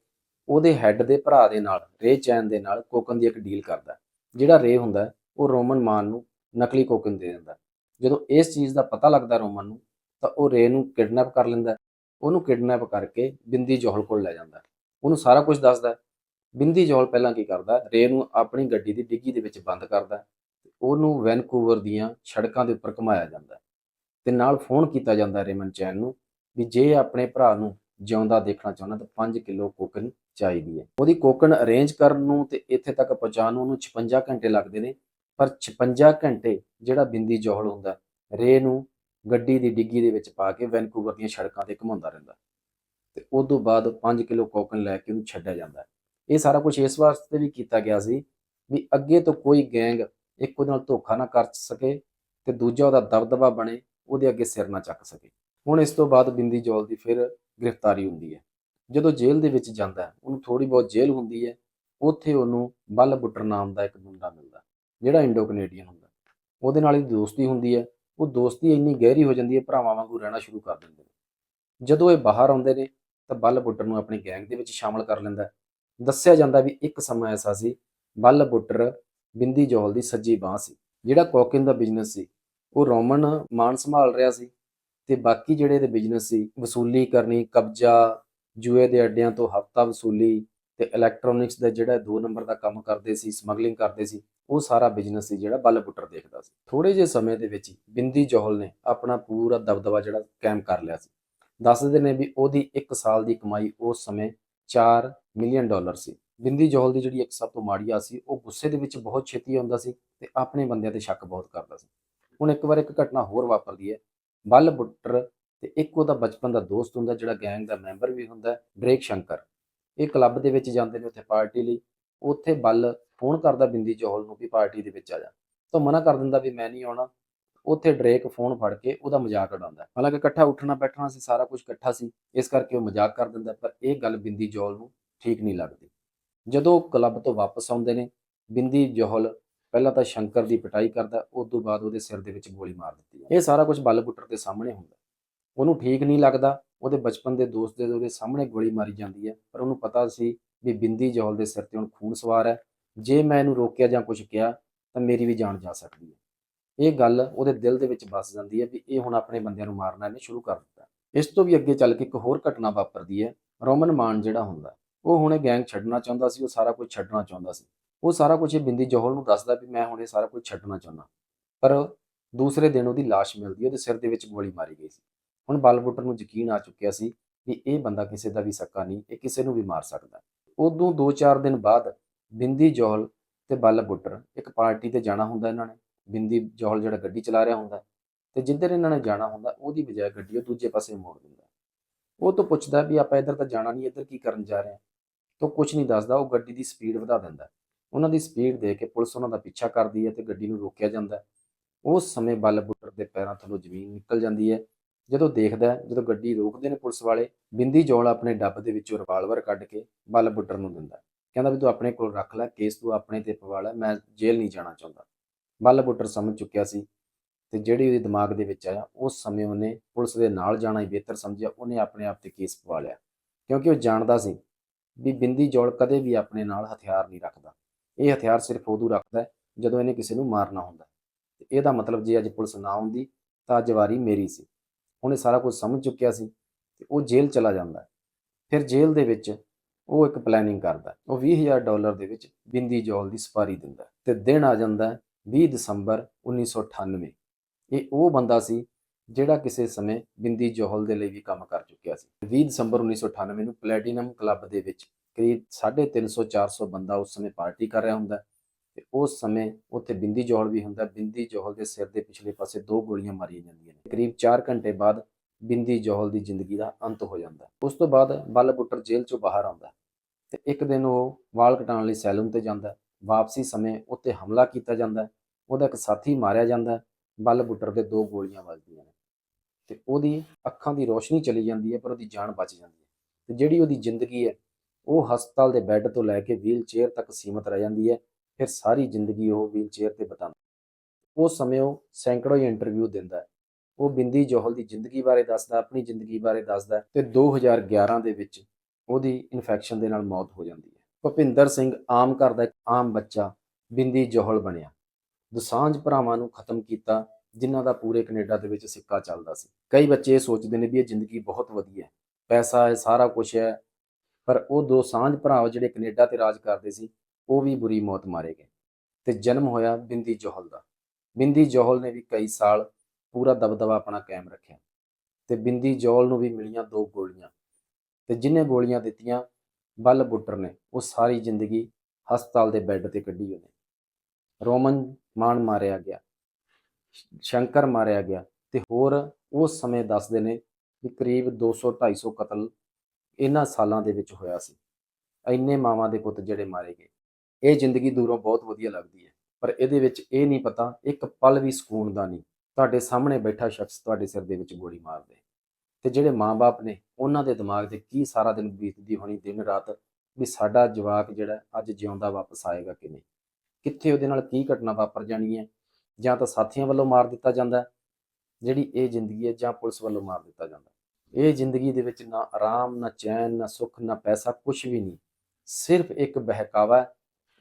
ਉਹਦੇ ਹੈੱਡ ਦੇ ਭਰਾ ਦੇ ਨਾਲ ਰੇ ਚੈਨ ਦੇ ਨਾਲ ਕੋਕਨ ਦੀ ਇੱਕ ਡੀਲ ਕਰਦਾ। ਜਿਹੜਾ ਰੇ ਹੁੰਦਾ, ਉਹ ਰੋਮਨ ਮਾਨ ਨੂੰ ਨਕਲੀ ਕੋਕਨ ਦੇ ਦਿੰਦਾ। ਜਦੋਂ ਇਸ ਚੀਜ਼ ਦਾ ਪਤਾ ਲੱਗਦਾ ਰੋਮਨ ਨੂੰ, ਤਾਂ ਉਹ ਰੇ ਨੂੰ ਕਿਡਨੈਪ ਕਰ ਲੈਂਦਾ। ਉਹਨੂੰ ਕਿਡਨੈਪ ਕਰਕੇ ਬਿੰਦੀ ਜੌਹਲ ਕੋਲ ਲੈ ਜਾਂਦਾ। ਉਹਨੂੰ ਸਾਰਾ ਕੁਝ ਦੱਸਦਾ। ਬਿੰਦੀ ਜੌਹਲ ਪਹਿਲਾਂ ਕੀ ਕਰਦਾ ਹੈ? ਰੇ ਨੂੰ ਆਪਣੀ ਗੱਡੀ ਦੀ ਡਿੱਗੀ ਦੇ ਵਿੱਚ ਬੰਦ ਕਰਦਾ ਉਹਨੂੰ ਵੈਨਕੂਵਰ ਦੀਆਂ ਸੜਕਾਂ ਦੇ ਉੱਪਰ ਘੁਮਾਇਆ ਜਾਂਦਾ। ਹੈ ਤੇ ਨਾਲ ਫੋਨ ਕੀਤਾ ਜਾਂਦਾ ਰੇਮਨ ਚੈਨ ਨੂੰ ਵੀ ਜੇ ਆਪਣੇ ਭਰਾ ਨੂੰ ਜਿਉਂਦਾ ਦੇਖਣਾ ਚਾਹੁੰਦਾ ਤਾਂ 5 ਕਿਲੋ ਕੋਕਨ ਚਾਹੀਦੀ ਹੈ। ਉਹਦੀ ਕੋਕਨ ਅਰੇਂਜ ਕਰਨ ਨੂੰ ਤੇ ਇੱਥੇ ਤੱਕ ਪਹੁੰਚਾਉਣ ਨੂੰ ਉਹਨੂੰ 56 ਘੰਟੇ ਲੱਗਦੇ ਨੇ। ਪਰ 56 ਘੰਟੇ ਜਿਹੜਾ ਬਿੰਦੀ ਜੌਹਲ ਹੁੰਦਾ, ਰੇ ਨੂੰ ਗੱਡੀ ਦੀ ਡਿੱਗੀ ਦੇ ਵਿੱਚ ਪਾ ਕੇ ਵੈਨਕੂਵਰ ਦੀਆਂ ਸੜਕਾਂ ਤੇ ਘੁਮਾਉਂਦਾ ਰਹਿੰਦਾ। ਤੇ ਉਸ ਤੋਂ ਬਾਅਦ 5 ਕਿਲੋ ਕੋਕਨ ਲੈ ਕੇ ਉਹਨੂੰ ਛੱਡਿਆ ਜਾਂਦਾ ਇਹ ਸਾਰਾ ਕੁਝ ਇਸ ਵਾਸਤੇ ਵੀ ਕੀਤਾ ਗਿਆ ਸੀ ਵੀ ਅੱਗੇ ਤੋਂ ਕੋਈ ਗੈਂਗ ਇੱਕ ਉਹਦੇ ਨਾਲ ਧੋਖਾ ਨਾ ਕਰ ਸਕੇ ਤੇ ਦੂਜਾ ਉਹਦਾ ਦਬਦਬਾ ਬਣੇ, ਉਹਦੇ ਅੱਗੇ ਸਿਰ ਨਾ ਚੱਕ ਸਕੇ। ਹੁਣ ਇਸ ਤੋਂ ਬਾਅਦ ਬਿੰਦੀ ਜੌਲ ਦੀ ਫਿਰ ਗ੍ਰਿਫਤਾਰੀ ਹੁੰਦੀ ਹੈ। ਜਦੋਂ ਜੇਲ੍ਹ ਦੇ ਵਿੱਚ ਜਾਂਦਾ ਉਹਨੂੰ ਥੋੜੀ ਬਹੁਤ ਜੇਲ੍ਹ ਹੁੰਦੀ ਹੈ, ਉੱਥੇ ਉਹਨੂੰ ਬੱਲ ਬੁੱਟਰ ਨਾਮ ਦਾ ਇੱਕ ਮੁੰਡਾ ਮਿਲਦਾ, ਜਿਹੜਾ ਇੰਡੋ ਕੈਨੇਡੀਅਨ ਹੁੰਦਾ। ਉਹਦੇ ਨਾਲ ਹੀ ਦੋਸਤੀ ਹੁੰਦੀ ਹੈ, ਉਹ ਦੋਸਤੀ ਇੰਨੀ ਗਹਿਰੀ ਹੋ ਜਾਂਦੀ ਹੈ, ਭਰਾਵਾਂ ਵਾਂਗੂ ਰਹਿਣਾ ਸ਼ੁਰੂ ਕਰ ਦਿੰਦੇ ਨੇ। ਜਦੋਂ ਇਹ ਬਾਹਰ ਆਉਂਦੇ ਨੇ, ਤਾਂ ਬੱਲ ਬੁੱਟਰ ਨੂੰ ਆਪਣੀ ਗੈਂਗ ਦੇ ਵਿੱਚ ਸ਼ਾਮਲ ਕਰ ਲੈਂਦਾ ਦੱਸਿਆ ਜਾਂਦਾ ਵੀ ਇੱਕ ਸਮਾਂ ਐਸਾ ਸੀ, ਬੱਲ ਬੁੱਟਰ ਬਿੰਦੀ ਜੌਲ ਦੀ ਸੱਜੀ ਬਾਹ ਸੀ, ਜਿਹੜਾ ਕੋਕਿਨ ਦਾ ਬਿਜ਼ਨਸ ਸੀ। ਉਹ ਰੋਮਨ ਮਾਨ ਸੰਭਾਲ ਰਿਹਾ ਸੀ ਤੇ ਬਾਕੀ ਜਿਹੜੇ ਦੇ ਬਿਜ਼ਨਸ ਸੀ, ਵਸੂਲੀ ਕਰਨੀ, ਕਬਜ਼ਾ ਜੂਏ ਦੇ ਅੱਡਿਆਂ ਤੋਂ ਹਫਤਾ ਵਸੂਲੀ ਤੇ ਇਲੈਕਟ੍ਰੋਨਿਕਸ ਦਾ ਜਿਹੜਾ 2 ਨੰਬਰ ਦਾ ਕੰਮ ਕਰਦੇ ਸੀ ਸਮਗਲਿੰਗ ਕਰਦੇ ਸੀ, ਉਹ ਸਾਰਾ ਬਿਜ਼ਨਸ ਸੀ ਜਿਹੜਾ ਬੱਲ ਬੁੱਟਰ ਦੇਖਦਾ ਸੀ। ਥੋੜੇ ਜਿਹੇ ਸਮੇਂ ਦੇ ਵਿੱਚ ਹੀ ਬਿੰਦੀ ਜੋਹਲ ਨੇ ਆਪਣਾ ਪੂਰਾ ਦਬਦਬਾ ਜਿਹੜਾ ਕਾਇਮ ਕਰ ਲਿਆ ਸੀ। ਦੱਸਦੇ ਨੇ ਵੀ ਉਹਦੀ 1 ਸਾਲ ਦੀ ਕਮਾਈ ਉਸ ਸਮੇਂ 4 ਮਿਲੀਅਨ ਡਾਲਰ ਸੀ। ਬਿੰਦੀ ਜੋਹਲ ਦੀ ਜਿਹੜੀ ਇੱਕ ਸਭ ਤੋਂ ਮਾੜੀ ਆ ਸੀ, ਉਹ ਗੁੱਸੇ ਦੇ ਵਿੱਚ ਬਹੁਤ ਛੇਤੀ ਆਉਂਦਾ ਸੀ ਤੇ ਆਪਣੇ ਬੰਦਿਆਂ ਤੇ ਸ਼ੱਕ ਬਹੁਤ ਕਰਦਾ ਸੀ। ਹੁਣ ਇੱਕ ਵਾਰ ਇੱਕ ਘਟਨਾ ਹੋਰ ਵਾਪਰਦੀ ਹੈ। ਬੱਲ ਬੁੱਟਰ ਤੇ ਇੱਕ ਉਹਦਾ ਬਚਪਨ ਦਾ ਦੋਸਤ ਹੁੰਦਾ ਜਿਹੜਾ ਗੈਂਗ ਦਾ ਮੈਂਬਰ ਵੀ ਹੁੰਦਾ ਡਰੇਕ ਸ਼ੰਕਰ। ਇਹ ਕਲੱਬ ਦੇ ਵਿੱਚ ਜਾਂਦੇ ਨੇ ਉੱਥੇ ਪਾਰਟੀ ਲਈ। ਉੱਥੇ ਬੱਲ ਫੋਨ ਕਰਦਾ ਬਿੰਦੀ ਜੋਹਲ ਨੂੰ ਵੀ ਪਾਰਟੀ ਦੇ ਵਿੱਚ ਆ ਜਾ। ਤਾਂ ਮਨਾ ਕਰ ਦਿੰਦਾ ਵੀ ਮੈਂ ਨਹੀਂ ਆਉਣਾ। ਉੱਥੇ ਡਰੇਕ ਫੋਨ ਫੜ ਕੇ ਉਹਦਾ ਮਜ਼ਾਕ ਉਡਾਉਂਦਾ ਹਾਲਾਂਕਿ ਇਕੱਠਾ ਉੱਠਣਾ ਬੈਠਣਾ ਸੀ, ਸਾਰਾ ਕੁਝ ਇਕੱਠਾ ਸੀ। ਇਸ ਕਰਕੇ ਉਹ ਮਜ਼ਾਕ ਕਰ ਦਿੰਦਾ ਪਰ ਇਹ ਗੱਲ ਬਿੰਦੀ ਜੋਹਲ ਨੂੰ ਠੀਕ ਨਹੀਂ ਲੱਗਦੀ। ਜਦੋਂ ਉਹ ਕਲੱਬ ਤੋਂ ਵਾਪਸ ਆਉਂਦੇ ਨੇ, ਬਿੰਦੀ ਜੋਹਲ ਪਹਿਲਾਂ ਤਾਂ ਸ਼ੰਕਰ ਦੀ ਪਟਾਈ ਕਰਦਾ, ਉਸ ਤੋਂ ਬਾਅਦ ਉਹਦੇ ਸਿਰ ਦੇ ਵਿੱਚ ਗੋਲੀ ਮਾਰ ਦਿੱਤੀ ਇਹ ਸਾਰਾ ਕੁਝ ਬੱਲ ਬੁੱਟਰ ਦੇ ਸਾਹਮਣੇ ਹੁੰਦਾ ਉਹਨੂੰ ਠੀਕ ਨਹੀਂ ਲੱਗਦਾ ਉਹਦੇ ਬਚਪਨ ਦੇ ਦੋਸਤ ਦੇ ਉਹਦੇ ਸਾਹਮਣੇ ਗੋਲੀ ਮਾਰੀ ਜਾਂਦੀ ਹੈ ਪਰ ਉਹਨੂੰ ਪਤਾ ਸੀ ਵੀ ਬਿੰਦੀ ਜੋਹਲ ਦੇ ਸਿਰ ਤੇ ਹੁਣ ਖੂਨ ਸਵਾਰ ਹੈ। ਜੇ ਮੈਂ ਇਹਨੂੰ ਰੋਕਿਆ ਜਾਂ ਕੁਝ ਕਿਹਾ ਤਾਂ ਮੇਰੀ ਵੀ ਜਾਨ ਜਾ ਸਕਦੀ ਹੈ। ਇਹ ਗੱਲ ਉਹਦੇ ਦਿਲ ਦੇ ਵਿੱਚ ਵੱਸ ਜਾਂਦੀ ਹੈ ਵੀ ਇਹ ਹੁਣ ਆਪਣੇ ਬੰਦਿਆਂ ਨੂੰ ਮਾਰਨਾ ਇਹਨੇ ਸ਼ੁਰੂ ਕਰ ਦਿੱਤਾ। ਇਸ ਤੋਂ ਵੀ ਅੱਗੇ ਚੱਲ ਕੇ ਇੱਕ ਹੋਰ ਘਟਨਾ ਵਾਪਰਦੀ ਹੈ ਰੋਮਨ ਮਾਨ ਜਿਹੜਾ ਹੁੰਦਾ। ਉਹ ਹੁਣੇ ਗੈਂਗ ਛੱਡਣਾ ਚਾਹੁੰਦਾ ਸੀ ਉਹ ਸਾਰਾ ਕੁਝ ਛੱਡਣਾ ਚਾਹੁੰਦਾ ਸੀ। ਉਹ ਸਾਰਾ ਕੁਝ ਇਹ ਬਿੰਦੀ ਜੋਹਲ ਨੂੰ ਦੱਸਦਾ ਵੀ ਮੈਂ ਹੁਣ ਇਹ ਸਾਰਾ ਕੁਝ ਛੱਡਣਾ ਚਾਹੁੰਦਾ। ਪਰ ਦੂਸਰੇ ਦਿਨ ਉਹਦੀ ਲਾਸ਼ ਮਿਲਦੀ ਹੈ, ਉਹਦੇ ਸਿਰ ਦੇ ਵਿੱਚ ਗੋਲੀ ਮਾਰੀ ਗਈ ਸੀ। ਹੁਣ ਬਲਬੁੱਟਰ ਨੂੰ ਯਕੀਨ ਆ ਚੁੱਕਿਆ ਸੀ ਵੀ ਇਹ ਬੰਦਾ ਕਿਸੇ ਦਾ ਵੀ ਸੱਕਾ ਨਹੀਂ, ਇਹ ਕਿਸੇ ਨੂੰ ਵੀ ਮਾਰ ਸਕਦਾ। ਉਦੋਂ 2-4 ਦਿਨ ਬਾਅਦ ਬਿੰਦੀ ਜੋਹਲ ਤੇ ਬਲਬੁੱਟਰ ਇੱਕ ਪਾਰਟੀ ਤੇ ਜਾਣਾ ਹੁੰਦਾ ਇਹਨਾਂ ਨੇ। ਬਿੰਦੀ ਜੋਹਲ ਜਿਹੜਾ ਗੱਡੀ ਚਲਾ ਰਿਹਾ ਹੁੰਦਾ ਤੇ ਜਿੱਧਰ ਇਹਨਾਂ ਨੇ ਜਾਣਾ ਹੁੰਦਾ, ਉਹਦੀ ਬਜਾਏ ਗੱਡੀ ਉਹ ਦੂਜੇ ਪਾਸੇ ਮੋੜ ਦਿੰਦਾ। ਉਹ ਤੋਂ ਪੁੱਛਦਾ ਵੀ ਆਪਾਂ ਇੱਧਰ ਤਾਂ ਜਾਣਾ ਨਹੀਂ, ਇੱਧਰ ਕੀ ਕਰਨ ਜਾ ਰਹੇ ਹਾਂ? ਤਾਂ ਕੁਝ ਨਹੀਂ ਦੱਸਦਾ, ਉਹ ਗੱਡੀ ਦੀ ਸਪੀਡ ਵਧਾ ਦਿੰਦਾ। ਉਹਨਾਂ ਦੀ ਸਪੀਡ ਦੇ ਕੇ ਪੁਲਿਸ ਉਹਨਾਂ ਦਾ ਪਿੱਛਾ ਕਰਦੀ ਹੈ ਤੇ ਗੱਡੀ ਨੂੰ ਰੋਕਿਆ ਜਾਂਦਾ। ਉਸ ਸਮੇਂ ਬਲਬੁੱਟਰ ਦੇ ਪੈਰਾਂ ਥੱਲੋਂ ਜ਼ਮੀਨ ਨਿਕਲ ਜਾਂਦੀ ਹੈ। ਜਦੋਂ ਦੇਖਦਾ ਜਦੋਂ ਗੱਡੀ ਰੋਕਦੇ ਨੇ ਪੁਲਿਸ ਵਾਲੇ, ਬਿੰਦੀ ਜੋਲ ਆਪਣੇ ਡੱਬ ਦੇ ਵਿੱਚੋਂ ਰਿਵਾਲਵਰ ਕੱਢ ਕੇ ਬਲਬੁੱਟਰ ਨੂੰ ਦਿੰਦਾ ਕਹਿੰਦਾ ਵੀ ਤੂੰ ਆਪਣੇ ਕੋਲ ਰੱਖ ਲੈ, ਕੇਸ ਤੂੰ ਆਪਣੇ ਤੇ ਪਵਾ ਲੈ, ਮੈਂ ਜੇਲ੍ਹ ਨਹੀਂ ਜਾਣਾ ਚਾਹੁੰਦਾ। ਬਲਬੁੱਟਰ ਸਮਝ ਚੁੱਕਿਆ ਸੀ ਤੇ ਜਿਹੜੀ ਉਹਦੇ ਦਿਮਾਗ ਦੇ ਵਿੱਚ ਆਇਆ, ਉਸ ਸਮੇਂ ਉਹਨੇ ਪੁਲਿਸ ਦੇ ਨਾਲ ਜਾਣਾ ਹੀ ਬਿਹਤਰ ਸਮਝਿਆ, ਉਹਨੇ ਆਪਣੇ ਆਪ ਤੇ ਕੇਸ ਪਵਾ ਲਿਆ। ਕਿਉਂਕਿ ਉਹ ਜਾਣਦਾ ਸੀ ਵੀ ਬਿੰਦੀ ਜੋਲ ਕਦੇ ਵੀ ਆਪਣੇ ਨਾਲ ਹਥਿਆਰ ਨਹੀਂ ਰੱਖਦਾ। ਇਹ ਹਥਿਆਰ ਸਿਰਫ ਉਦੋਂ ਰੱਖਦਾ ਜਦੋਂ ਇਹਨੇ ਕਿਸੇ ਨੂੰ ਮਾਰਨਾ ਹੁੰਦਾ ਹੈ। ਤੇ ਇਹਦਾ ਮਤਲਬ ਜੇ ਅੱਜ ਪੁਲਿਸ ਨਾ ਆਉਂਦੀ ਤਾਂ ਅੱਜ ਵਾਰੀ ਮੇਰੀ ਸੀ। ਉਹਨੇ ਸਾਰਾ ਕੁਝ ਸਮਝ ਚੁੱਕਿਆ ਸੀ ਤੇ ਉਹ ਜੇਲ੍ਹ ਚਲਾ ਜਾਂਦਾ ਫਿਰ ਜੇਲ੍ਹ ਦੇ ਵਿੱਚ ਉਹ ਇੱਕ ਪਲੈਨਿੰਗ ਕਰਦਾ ਹੈ। ਉਹ 20000 ਡਾਲਰ ਦੇ ਵਿੱਚ ਬਿੰਦੀ ਜੋਲ ਦੀ ਸਪਾਰੀ ਦਿੰਦਾ ਹੈ ਤੇ ਦਿਨ ਆ ਜਾਂਦਾ ਹੈ 20 ਦਸੰਬਰ 1998 ਇਹ ਉਹ ਬੰਦਾ ਸੀ ਜਿਹੜਾ ਕਿਸੇ ਸਮੇਂ ਬਿੰਦੀ ਜੋਹਲ ਦੇ ਲਈ ਵੀ ਕੰਮ ਕਰ ਚੁੱਕਿਆ ਸੀ। 20 ਦਸੰਬਰ 1998 ਨੂੰ ਪਲੈਟੀਨਮ ਕਲੱਬ ਦੇ ਵਿੱਚ ਕਰੀਬ 350 400 ਬੰਦਾ ਉਸ ਸਮੇਂ ਪਾਰਟੀ ਕਰ ਰਿਹਾ ਹੁੰਦਾ ਤੇ ਉਸ ਸਮੇਂ ਉੱਥੇ ਬਿੰਦੀ ਜੋਹਲ ਵੀ ਹੁੰਦਾ, ਬਿੰਦੀ ਜੋਹਲ ਦੇ ਸਿਰ ਦੇ ਪਿਛਲੇ ਪਾਸੇ ਦੋ ਗੋਲੀਆਂ ਮਾਰੀਆਂ ਜਾਂਦੀਆਂ ਨੇ। ਕਰੀਬ 4 ਘੰਟੇ ਬਾਅਦ ਬਿੰਦੀ ਜੋਹਲ ਦੀ ਜ਼ਿੰਦਗੀ ਦਾ ਅੰਤ ਹੋ ਜਾਂਦਾ। ਉਸ ਤੋਂ ਬਾਅਦ ਬਲਬੁੱਟਰ ਜੇਲ੍ਹ ਚੋਂ ਬਾਹਰ ਆਉਂਦਾ ਹੈ ਤੇ ਇੱਕ ਦਿਨ ਉਹ ਵਾਲ ਕਟਾਉਣ ਲਈ ਸੈਲੂਨ ਤੇ ਜਾਂਦਾ। ਵਾਪਸੀ ਸਮੇਂ ਉੱਤੇ ਹਮਲਾ ਕੀਤਾ ਜਾਂਦਾ। ਉਹਦਾ ਇੱਕ ਸਾਥੀ ਮਾਰਿਆ ਜਾਂਦਾ। ਹੈ ਬਲਬੁੱਟਰ ਦੇ ਦੋ ਗੋਲੀਆਂ ਵੱਜਦੀਆਂ ਨੇ ਤੇ ਉਹਦੀ ਅੱਖਾਂ ਦੀ ਰੋਸ਼ਨੀ ਚਲੀ ਜਾਂਦੀ ਹੈ ਪਰ ਉਹਦੀ ਜਾਨ ਬਚ ਜਾਂਦੀ ਹੈ। ਤੇ ਜਿਹੜੀ ਉਹਦੀ ਜ਼ਿੰਦਗੀ ਹੈ, ਉਹ ਹਸਪਤਾਲ ਦੇ ਬੈੱਡ ਤੋਂ ਲੈ ਕੇ ਵੀਲ ਚੇਅਰ ਤੱਕ ਸੀਮਤ ਰਹਿ ਜਾਂਦੀ ਹੈ। ਫਿਰ ਸਾਰੀ ਜ਼ਿੰਦਗੀ ਉਹ ਵੀਲਚੇਅਰ ਤੇ ਬਿਤਾਉਂਦਾ ਉਸ ਸਮੇਂ ਉਹ ਸੈਂਕੜੋ ਹੀ ਇੰਟਰਵਿਊ ਦਿੰਦਾ ਉਹ ਬਿੰਦੀ ਜੋਹਲ ਦੀ ਜ਼ਿੰਦਗੀ ਬਾਰੇ ਦੱਸਦਾ, ਆਪਣੀ ਜ਼ਿੰਦਗੀ ਬਾਰੇ ਦੱਸਦਾ ਹੈ ਤੇ 2011 ਦੇ ਵਿੱਚ ਉਹਦੀ ਇਨਫੈਕਸ਼ਨ ਦੇ ਨਾਲ ਮੌਤ ਹੋ ਜਾਂਦੀ ਹੈ। ਭੁਪਿੰਦਰ ਸਿੰਘ ਆਮ ਘਰ ਦਾ ਇੱਕ ਆਮ ਬੱਚਾ ਬਿੰਦੀ ਜੋਹਲ ਬਣਿਆ। ਦੁਸਾਂਝ ਭਰਾਵਾਂ ਨੂੰ ਖਤਮ ਕੀਤਾ, ਜਿਨ੍ਹਾਂ ਦਾ ਪੂਰੇ ਕੈਨੇਡਾ ਦੇ ਵਿੱਚ ਸਿੱਕਾ ਚੱਲਦਾ ਸੀ। ਕਈ ਬੱਚੇ ਇਹ ਸੋਚਦੇ ਨੇ ਵੀ ਇਹ ਜ਼ਿੰਦਗੀ ਬਹੁਤ ਵਧੀਆ ਹੈ। ਪੈਸਾ ਹੈ, ਸਾਰਾ ਕੁਝ ਹੈ। ਪਰ ਉਹ ਦੋ ਸਾਂਝ ਭਰਾ ਜਿਹੜੇ ਕੈਨੇਡਾ ਤੇ ਰਾਜ ਕਰਦੇ ਸੀ ਉਹ ਵੀ ਬੁਰੀ ਮੌਤ ਮਾਰੇ ਗਏ। ਤੇ ਜਨਮ ਹੋਇਆ ਬਿੰਦੀ ਜੋਹਲ ਦਾ। ਬਿੰਦੀ ਜੋਹਲ ਨੇ ਵੀ ਕਈ ਸਾਲ ਪੂਰਾ ਦਬਦਬਾ ਆਪਣਾ ਕਾਇਮ ਰੱਖਿਆ। ਤੇ ਬਿੰਦੀ ਜੋਹਲ ਨੂੰ ਵੀ ਮਿਲੀਆਂ ਦੋ ਗੋਲੀਆਂ। ਤੇ ਜਿਨੇ ਗੋਲੀਆਂ ਦਿੱਤੀਆਂ, ਬਲ ਬੁੱਟਰ ਨੇ, ਉਹ ਸਾਰੀ ਜ਼ਿੰਦਗੀ ਹਸਪਤਾਲ ਦੇ ਬੈੱਡ ਤੇ ਕੱਢੀ ਉਹਨੇ। ਰੋਮਨ ਮਾਨ ਮਾਰਿਆ ਗਿਆ। ਸ਼ੰਕਰ ਮਾਰਿਆ ਗਿਆ। ਤੇ ਹੋਰ ਉਸ ਸਮੇਂ ਦੱਸਦੇ ਨੇ ਵੀ ਕਰੀਬ 200 250 ਕਤਲ ਇਹਨਾਂ ਸਾਲਾਂ ਦੇ ਵਿੱਚ ਹੋਇਆ ਸੀ। ਇੰਨੇ ਮਾਵਾਂ ਦੇ ਪੁੱਤ ਜਿਹੜੇ ਮਾਰੇ ਗਏ। ਇਹ ਜ਼ਿੰਦਗੀ ਦੂਰੋਂ ਬਹੁਤ ਵਧੀਆ ਲੱਗਦੀ ਹੈ, ਪਰ ਇਹਦੇ ਵਿੱਚ ਇਹ ਨਹੀਂ ਪਤਾ, ਇੱਕ ਪਲ ਵੀ ਸਕੂਨ ਦਾ ਨਹੀਂ। ਤੁਹਾਡੇ ਸਾਹਮਣੇ ਬੈਠਾ ਸ਼ਖਸ ਤੁਹਾਡੇ ਸਿਰ ਦੇ ਵਿੱਚ ਗੋਲੀ ਮਾਰ ਦੇ। ਤੇ ਜਿਹੜੇ ਮਾਪੇ ਨੇ, ਉਹਨਾਂ ਦੇ ਦਿਮਾਗ ਤੇ ਕੀ ਸਾਰਾ ਦਿਨ ਬੀਤਦੀ ਹੋਣੀ, ਦਿਨ ਰਾਤ, ਵੀ ਸਾਡਾ ਜਵਾਕ ਜਿਹੜਾ ਅੱਜ ਜਿਉਂਦਾ ਵਾਪਸ ਆਏਗਾ ਕਿ ਨਹੀਂ ਕਿੱਥੇ ਉਹਦੇ ਨਾਲ ਕੀ ਘਟਨਾ ਵਾਪਰ ਜਾਣੀ ਹੈ? ਜਾਂ ਤਾਂ ਸਾਥੀਆਂ ਵੱਲੋਂ ਮਾਰ ਦਿੱਤਾ ਜਾਂਦਾ ਜਿਹੜੀ ਇਹ ਜ਼ਿੰਦਗੀ ਹੈ, ਜਾਂ ਪੁਲਿਸ ਵੱਲੋਂ ਮਾਰ ਦਿੱਤਾ ਜਾਂਦਾ ਇਹ ਜ਼ਿੰਦਗੀ ਦੇ ਵਿੱਚ ਨਾ ਆਰਾਮ, ਨਾ ਚੈਨ, ਨਾ ਸੁੱਖ, ਨਾ ਪੈਸਾ ਕੁਝ ਵੀ ਨਹੀਂ। ਸਿਰਫ ਇੱਕ ਬਹਿਕਾਵਾ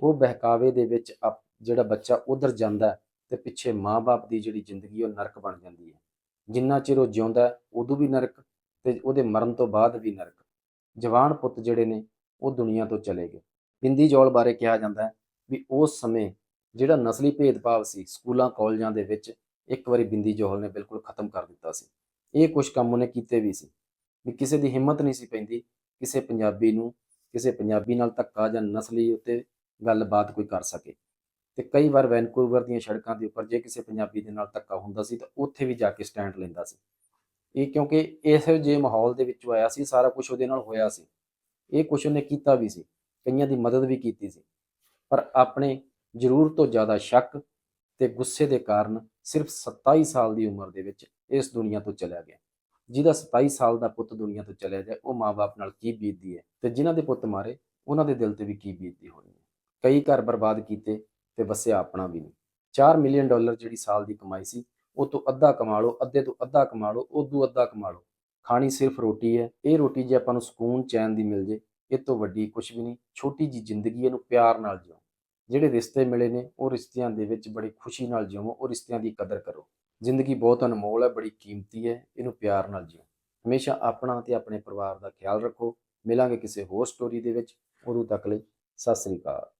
ਉਹ ਬਹਿਕਾਵੇ ਦੇ ਵਿੱਚ ਅਪ- ਜਿਹੜਾ ਬੱਚਾ ਉਧਰ ਜਾਂਦਾ ਹੈ ਤੇ ਪਿੱਛੇ ਮਾਂ-ਬਾਪ ਦੀ ਜਿਹੜੀ ਜ਼ਿੰਦਗੀ ਉਹ ਨਰਕ ਬਣ ਜਾਂਦੀ ਹੈ। ਜਿੰਨਾ ਚਿਰ ਉਹ ਜਿਉਂਦਾ ਉਦੋਂ ਵੀ ਨਰਕ ਤੇ ਉਹਦੇ ਮਰਨ ਤੋਂ ਬਾਅਦ ਵੀ ਨਰਕ। ਜਵਾਨ ਪੁੱਤ ਜਿਹੜੇ ਨੇ, ਉਹ ਦੁਨੀਆ ਤੋਂ ਚਲੇ ਗਏ। ਬਿੰਦੀ ਜੋਲ ਬਾਰੇ ਕਿਹਾ ਜਾਂਦਾ ਹੈ ਵੀ ਉਸ ਸਮੇਂ ਜਿਹੜਾ ਨਸਲੀ ਭੇਦਭਾਵ ਸੀ, ਸਕੂਲਾਂ, ਕਾਲਜਾਂ ਦੇ ਵਿੱਚ ਇੱਕ ਵਾਰੀ ਬਿੰਦੀ ਜੋਹਲ ਨੇ ਬਿਲਕੁਲ ਖਤਮ ਕਰ ਦਿੱਤਾ ਸੀ। ਇਹ ਕੁਝ ਕੰਮ ਉਹਨੇ ਕੀਤੇ ਵੀ ਸੀ। ਵੀ ਕਿਸੇ ਦੀ ਹਿੰਮਤ ਨਹੀਂ ਸੀ ਪੈਂਦੀ, ਕਿਸੇ ਪੰਜਾਬੀ ਨੂੰ, ਕਿਸੇ ਪੰਜਾਬੀ ਨਾਲ ਧੱਕਾ ਜਾਂ ਨਸਲੀ ਉੱਤੇ ਗੱਲਬਾਤ ਕੋਈ ਕਰ ਸਕੇ। ਤੇ ਕਈ ਵਾਰ ਵੈਨਕੂਵਰ ਦੀਆਂ ਸੜਕਾਂ ਦੇ ਉੱਪਰ ਜੇ ਕਿਸੇ ਪੰਜਾਬੀ ਦੇ ਨਾਲ ਧੱਕਾ ਹੁੰਦਾ ਸੀ ਤਾਂ ਉੱਥੇ ਵੀ ਜਾ ਕੇ ਸਟੈਂਡ ਲੈਂਦਾ ਸੀ। ਇਹ ਕਿਉਂਕਿ ਇਹੋ ਜਿਹੇ ਮਾਹੌਲ ਦੇ ਵਿੱਚੋਂ ਆਇਆ ਸੀ, ਸਾਰਾ ਕੁਝ ਉਹਦੇ ਨਾਲ ਹੋਇਆ ਸੀ। ਇਹ ਕੁਝ ਉਹਨੇ ਕੀਤਾ ਵੀ ਸੀ, ਕਈਆਂ ਦੀ ਮਦਦ ਵੀ ਕੀਤੀ ਸੀ। ਪਰ ਆਪਣੇ ਜ਼ਰੂਰ ਤੋਂ ਜ਼ਿਆਦਾ ਸ਼ੱਕ ਤੇ ਗੁੱਸੇ ਦੇ ਕਾਰਨ ਸਿਰਫ 27 ਸਾਲ ਦੀ ਉਮਰ ਦੇ ਵਿੱਚ ਇਸ ਦੁਨੀਆ ਤੋਂ ਚਲਿਆ ਗਿਆ। ਜਿਹਦਾ 27 ਸਾਲ ਦਾ ਪੁੱਤ ਦੁਨੀਆ ਤੋਂ ਚਲਿਆ ਜਾਏ, ਉਹ ਮਾਪੇ ਨਾਲ ਕੀ ਬੀਤਦੀ ਹੈ ਤੇ ਜਿਨ੍ਹਾਂ ਦੇ ਪੁੱਤ ਮਾਰੇ, ਉਹਨਾਂ ਦੇ ਦਿਲ ਤੇ ਵੀ ਕੀ ਬੀਤਦੀ ਹੋਣੀ ਹੈ। ਕਈ ਘਰ ਬਰਬਾਦ ਕੀਤੇ ਤੇ ਵਸਿਆ ਆਪਣਾ ਵੀ ਨਹੀਂ। 4 ਮਿਲੀਅਨ ਡਾਲਰ ਜਿਹੜੀ ਸਾਲ ਦੀ ਕਮਾਈ ਸੀ, ਉਹ ਤੋਂ ਅੱਧਾ ਕਮਾ ਲਓ, ਅੱਧੇ ਤੋਂ ਅੱਧਾ ਕਮਾ ਲਓ, ਉਦੋਂ ਅੱਧਾ ਕਮਾ ਲਓ। ਖਾਣੀ ਸਿਰਫ ਰੋਟੀ ਹੈ, ਇਹ ਰੋਟੀ ਜੇ ਆਪਾਂ ਨੂੰ ਸਕੂਨ, ਚੈਨ ਦੀ ਮਿਲ ਜੇ, ਇਹ ਤੋਂ ਵੱਡੀ ਕੁਝ ਵੀ ਨਹੀਂ, ਛੋਟੀ ਜੀ ਜ਼ਿੰਦਗੀ ਇਹਨੂੰ ਪਿਆਰ ਨਾਲ ਜਿਓ ਜਿਹੜੇ ਰਿਸ਼ਤੇ ਮਿਲੇ ਨੇ, ਉਹ ਰਿਸ਼ਤਿਆਂ ਦੇ ਵਿੱਚ ਬੜੀ ਖੁਸ਼ੀ ਨਾਲ ਜਿਉਵੋ ਉਹ ਰਿਸ਼ਤਿਆਂ ਦੀ ਕਦਰ ਕਰੋ। ਜ਼ਿੰਦਗੀ ਬਹੁਤ ਅਨਮੋਲ ਹੈ, ਬੜੀ ਕੀਮਤੀ ਹੈ, ਇਹਨੂੰ ਪਿਆਰ ਨਾਲ ਜਿਓ ਹਮੇਸ਼ਾ ਆਪਣਾ ਤੇ ਆਪਣੇ ਪਰਿਵਾਰ ਦਾ ਖਿਆਲ ਰੱਖੋ। ਮਿਲਾਂਗੇ ਕਿਸੇ ਹੋਰ ਸਟੋਰੀ ਦੇ ਵਿੱਚ। ਉਦੋਂ ਤੱਕ ਲਈ ਸਤਿ ਸ੍ਰੀ ਅਕਾਲ।